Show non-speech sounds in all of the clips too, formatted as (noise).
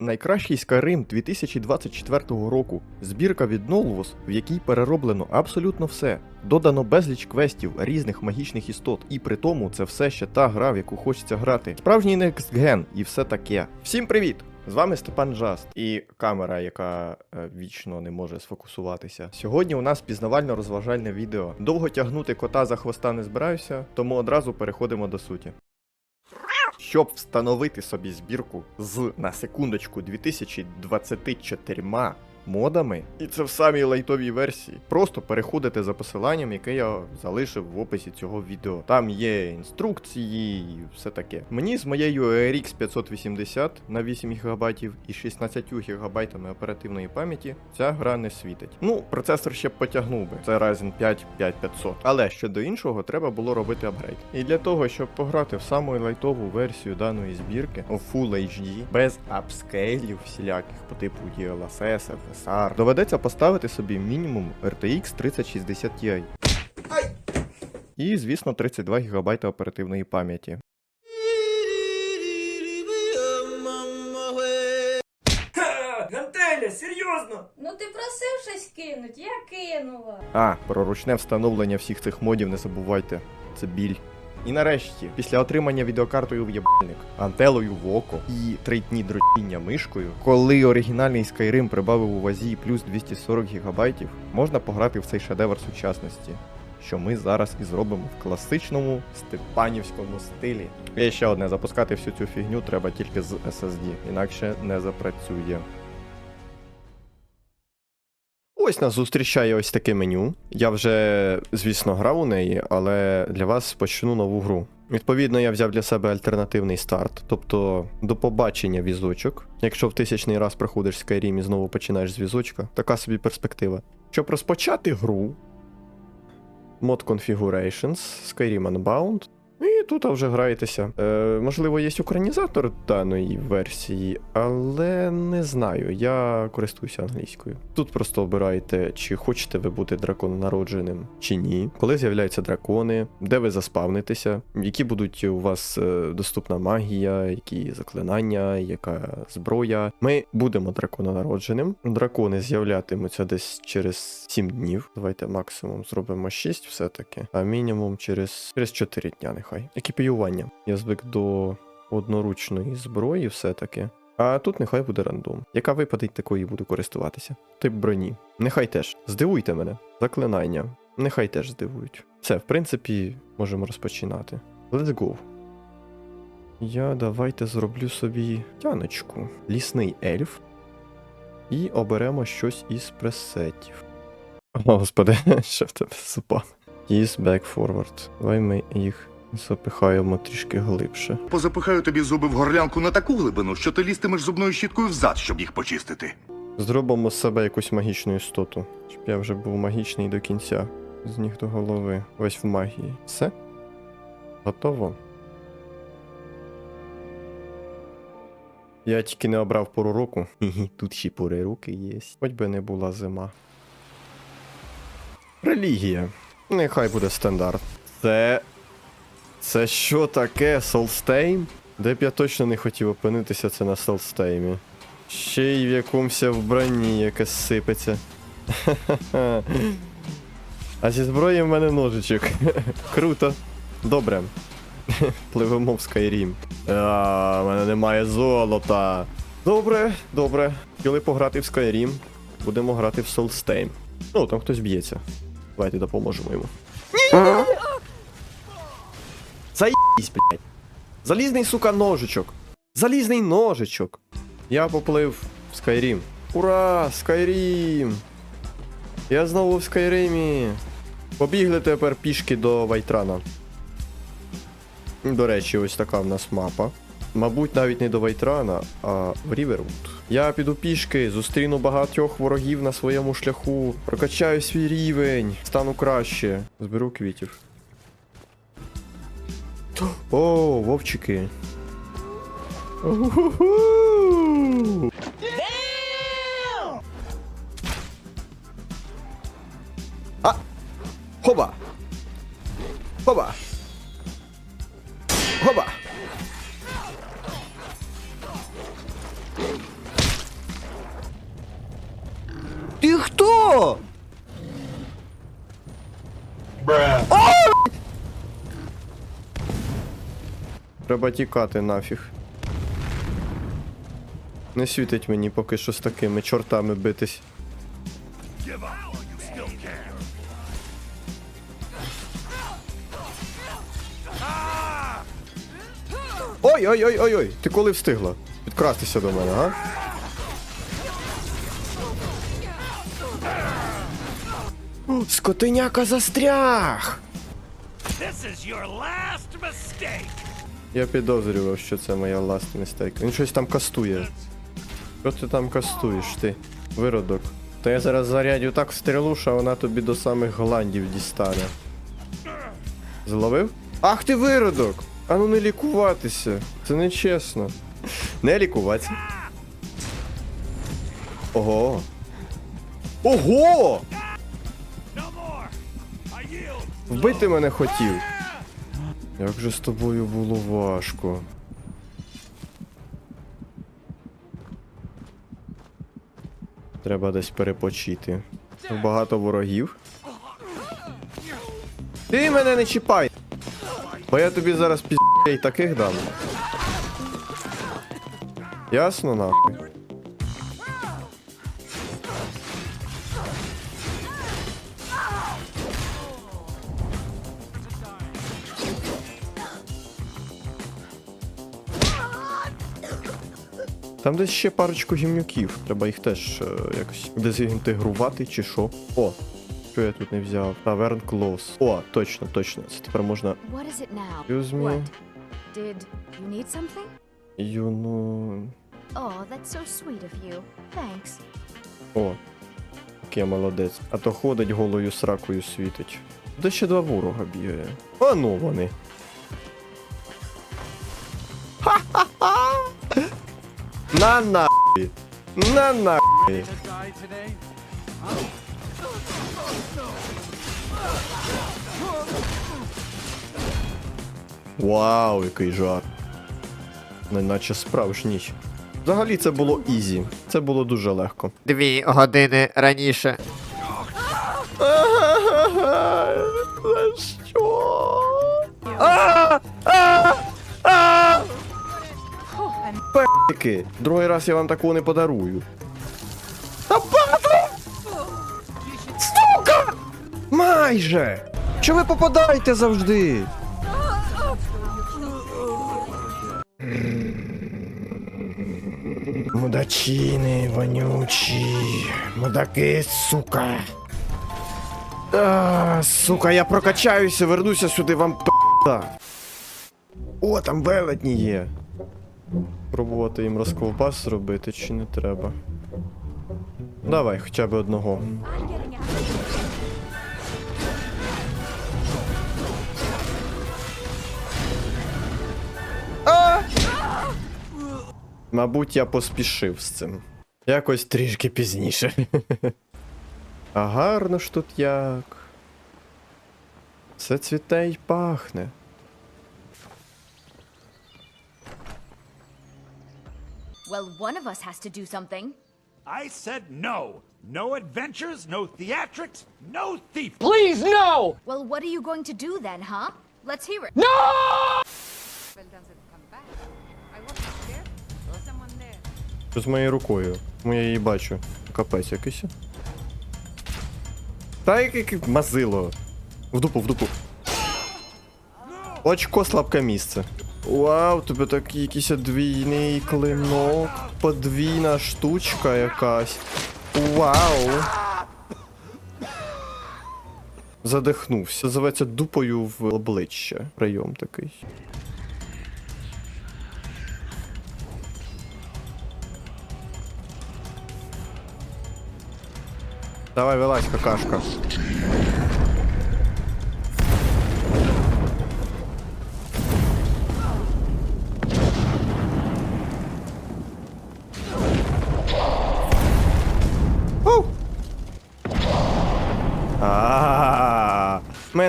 Найкращий Skyrim 2024 року. Збірка від Nolvos, в якій перероблено абсолютно все. Додано безліч квестів, різних магічних істот, і при тому це все ще та гра, в яку хочеться грати. Справжній Next Gen і все таке. Всім привіт! З вами Степан Жаст і камера, яка е, вічно не може сфокусуватися. Сьогодні у нас пізнавально-розважальне відео. Довго тягнути кота за хвоста не збираюся, тому одразу переходимо до суті. Щоб встановити собі збірку з на секундочку 2024 модами, і це в самій лайтовій версії. Просто переходите за посиланням, яке я залишив в описі цього відео. Там є інструкції і все таке. Мені з моєю RX 580 на 8 ГБ і 16 ГБ оперативної пам'яті ця гра не світить. Ну, процесор ще б потягнув би. Це Ryzen 5 5500. Але щодо іншого, треба було робити апгрейд. І для того, щоб пограти в саму лайтову версію даної збірки у Full HD, без апскейлів всіляких по типу DLSS, FSR, доведеться поставити собі мінімум RTX 3060 Ti. І, звісно, 32 ГБ оперативної пам'яті. Гантеля, серйозно! Ну ти просив щось кинуть, я кинула. А, про ручне встановлення всіх цих модів не забувайте. Це біль. І нарешті, після отримання відеокартою в єбальник, антелою в око і три дні дротіння мишкою, коли оригінальний Skyrim прибавив у вазі плюс 240 ГБ, можна пограти в цей шедевр сучасності, що ми зараз і зробимо в класичному степанівському стилі. І ще одне, запускати всю цю фігню треба тільки з SSD, інакше не запрацює. Ось нас зустрічає ось таке меню. Я вже, звісно, грав у неї, але для вас почну нову гру. Відповідно, я взяв для себе альтернативний старт, тобто до побачення візочок. Якщо в тисячний раз проходиш Skyrim і знову починаєш з візочка, така собі перспектива. Щоб розпочати гру, Mod Configurations, Skyrim Unbound. І тут вже граєтеся. Е, можливо, є українізатор даної версії, але не знаю. Я користуюся англійською. Тут просто обираєте, чи хочете ви бути дракононародженим чи ні, коли з'являються дракони, де ви заспавнитеся, які будуть у вас е, доступна магія, які заклинання, яка зброя. Ми будемо дракононародженим. Дракони з'являтимуться десь через 7 днів. Давайте максимум зробимо 6 все-таки, а мінімум через, через 4 дня нехай. Екіпіювання. Я звик до одноручної зброї все-таки. А тут нехай буде рандом. Яка випадить, такої буду користуватися. Тип броні. Нехай теж. Здивуйте мене. Заклинання. Нехай теж здивують. Все, в принципі, можемо розпочинати. Let's go. Я давайте зроблю собі тяночку. Лісний ельф. І оберемо щось із пресетів. О, господи, (laughs) що в тебе супа. Use back forward. Давай ми їх запихаємо трішки глибше. Позапихаю тобі зуби в горлянку на таку глибину, що ти лізтимеш зубною щіткою взад, щоб їх почистити. Зробимо з себе якусь магічну істоту, щоб я вже був магічний до кінця. З ніг до голови. Весь в магії. Все? Готово. Я тільки не обрав пору року. Тут ще пори роки є. Хоч би не була зима. Релігія. Нехай буде стандарт. Це. Це що таке? Солстейм? Де б я точно не хотів опинитися, це на Солстеймі. Ще й в якомусь вбранні яке сипеться. (laughs) А зі зброї в мене ножичок. (laughs) Круто. Добре. (laughs) Пливемо в Skyrim. А, в мене немає золота. Добре, добре. Хотіли пограти в Skyrim. Будемо грати в Soulstain. Ну, там хтось б'ється. Давайте допоможемо йому. Блядь. Залізний, сука, ножичок. Залізний ножичок. Я поплив в Skyrim. Ура! Skyrim! Я знову в Скайримі. Побігли тепер пішки до Вайтрана. До речі, ось така в нас мапа. Мабуть, навіть не до Вайтрана, а в Рівервуд. Я піду пішки, зустріну багатьох ворогів на своєму шляху, прокачаю свій рівень, стану краще. Зберу квітів. О, вовчики. А! Хоба! Хоба! Хоба! Ты кто? Бра. Треба тікати нафіг. Не світить мені поки що з такими чортами битись. Ой-ой-ой-ой-ой! Ти коли встигла? Підкрастися до мене, а? Скотиняка застряг! This is your last mistake. Я підозрював, що це моя last mistake. Він щось там кастує. Що ти там кастуєш, ти? Виродок. Та я зараз зарядю так стрілу, що вона тобі до самих гландів дістане. Зловив? Ах ти виродок! А ну не лікуватися. Це не чесно. Не лікуватися. Ого. Ого! Вбити мене хотів. Як же з тобою було важко. Треба десь перепочити. Багато ворогів. Ти мене не чіпай! Бо я тобі зараз піздей таких дам. Ясно нахуй? Там десь ще парочку гімнюків. Треба їх теж е, якось дезінтегрувати чи що. О, що я тут не взяв? Таверн Клоус. О, точно, точно. Це тепер можна. Excuse me. Did you need something? Юну. Oh, that's so sweet of you. Thanks. О. Який я молодець. А то ходить голою сракою світить. Де ще два ворога бігає. А ну вони. На нахуй! На нахуй! Вау, який жар. Неначе справжній. Взагалі це було ізі. Це було дуже легко. Дві години раніше. За що? Пе***ки. Другий раз я вам такого не подарую. Та! Сука! Майже! Що ви попадаєте завжди? Мудачини, вонючі, мудаки, сука. А, сука, я прокачаюся, вернуся сюди, вам п***а. О, там велетні є. Пробувати їм розковбас зробити чи не треба. Давай, хоча б одного. Мабуть, я поспішив з цим. Якось трішки пізніше. (laughs) А гарно ж тут як. Все цвіте й пахне. Well, one of us has to do something. I said no. No adventures, no theatrics, no thief. Please, no! Well, what are you going to do then, huh? Let's hear it. No! Що з моєю рукою? Тому я її бачу. Капець якийсь. Та яке мазило. В дупу, в дупу. Очко слабке місце. Вау, тебе такий якийсь двійний клинок. Подвійна штучка якась. Вау. Задихнувся. Зоветься дупою в обличчя. Прийом такий. Давай, вилазь, какашка.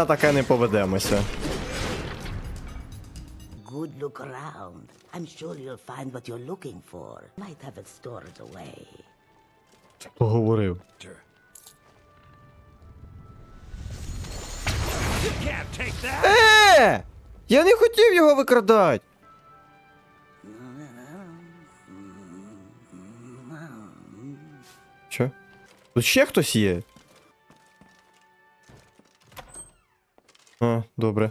на таке не поведемося. Good look around. I'm sure you'll find what you're looking for. Might have it stored away. Поговорив. Е! Я не хотів його викрадати. Що? Тут ще хтось є? А, добре.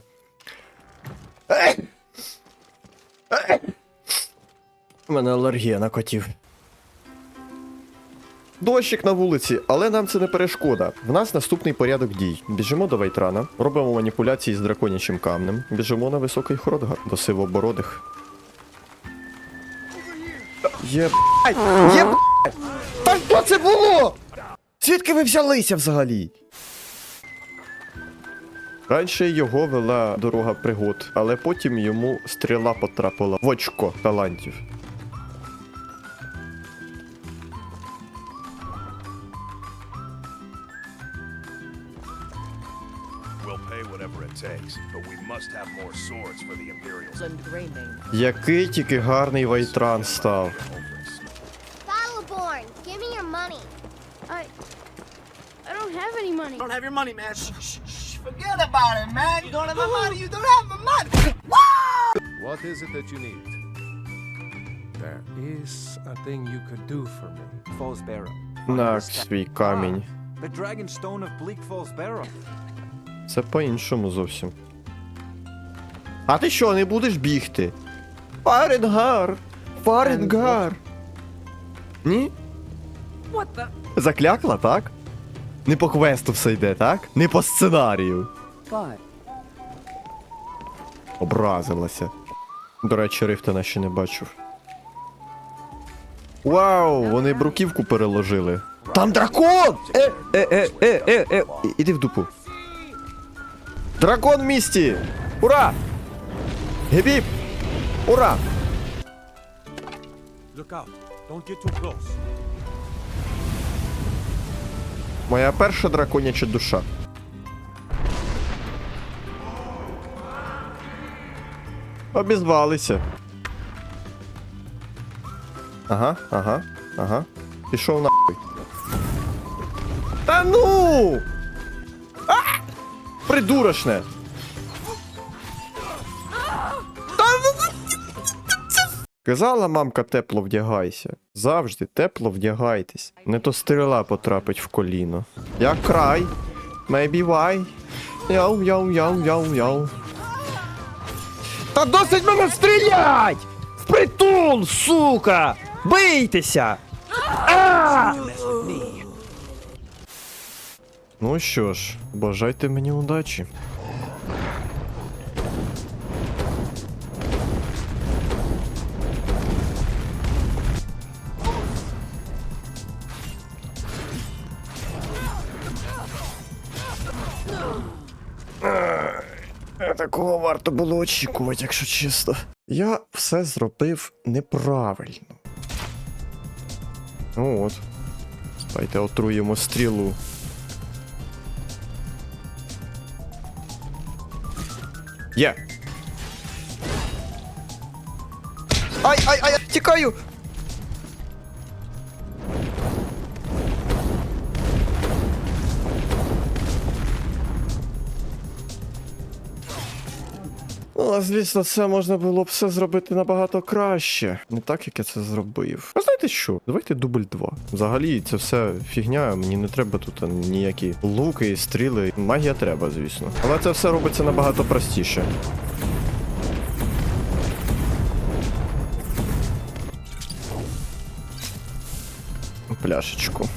У мене алергія на котів. Дощик на вулиці, але нам це не перешкода. В нас наступний порядок дій. Біжимо до Вейтрана, робимо маніпуляції з драконячим камнем, біжимо на високий хродгар до сивобородих. Є Є Та що це було? Звідки ви взялися взагалі? Раніше його вела дорога пригод, але потім йому стріла потрапила в очко талантів. Який тільки гарний Вейтран став. Battleborn, give me your money. I. I don't have any money. Don't have your money, man. Shh, shh. Forget about it, man. You don't have my money. You don't have my money. What is it that you need? There is a thing you could do for me. Falls Barrow. На свій камінь. The Dragon Stone of Bleak Falls Barrow. Це по-іншому зовсім. А ти що, не будеш бігти? Фаренгар! Фаренгар! Ні? Заклякла, так? Не по квесту все йде, так? Не по сценарію. Образилася. До речі, рифта ще не бачив. Вау, вони бруківку переложили. Там дракон! Е, е, е, е, е, е, і- іди в дупу. Дракон в місті! Ура! Гебіп! Ура! Look out. Don't get too close. Моя перша драконяча душа. Обізвалися. Ага, ага, ага. Пішов нахуй. Та ну! А! Придурочне! Казала мамка тепло вдягайся. Завжди тепло вдягайтесь. Не то стріла потрапить в коліно. Я край. Maybe why. Яу, яу, яу, яу, яу. Та досить мене стрілять! Впритул, сука! Бийтеся! Ну що ж, бажайте мені удачі. Було очікувати, якщо чесно. Я все зробив неправильно. Ну от. Давайте отруємо стрілу. Є. Ай, ай, ай, тікаю! Звісно, це можна було б все зробити набагато краще. Не так, як я це зробив. А знаєте що? Давайте дубль 2. Взагалі, це все фігня, мені не треба тут ніякі луки, стріли. Магія треба, звісно. Але це все робиться набагато простіше. Пляшечку.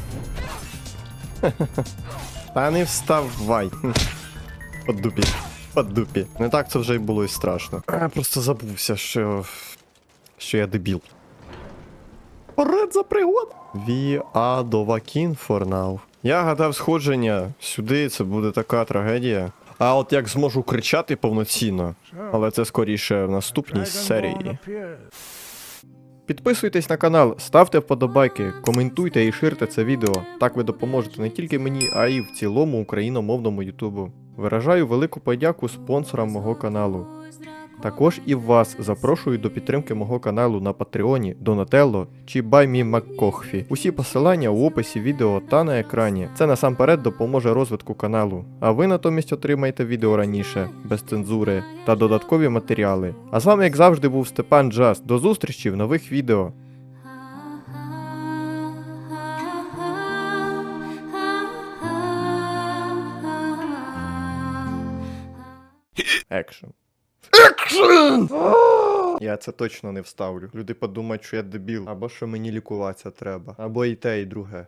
(laughs) Та не вставай. (laughs) От дупі. От дупі. Не так це вже й було і страшно. Я просто забувся, що. що я дебіл. Поред за пригод. We are Dovahkiin for now. Я гадав сходження сюди, це буде така трагедія. А от як зможу кричати повноцінно, але це скоріше в наступній серії. Підписуйтесь на канал, ставте вподобайки, коментуйте і ширте це відео. Так ви допоможете не тільки мені, а й в цілому україномовному Ютубу. Виражаю велику подяку спонсорам мого каналу. Також і вас запрошую до підтримки мого каналу на Патреоні, Донателло чи BuyMeMcCoffee. Усі посилання у описі відео та на екрані. Це насамперед допоможе розвитку каналу. А ви натомість отримаєте відео раніше, без цензури та додаткові матеріали. А з вами, як завжди, був Степан Джаз. До зустрічі в нових відео. Екшн. Екшн! Я це точно не вставлю. Люди подумають, що я дебіл, або що мені лікуватися треба, або і те, і друге.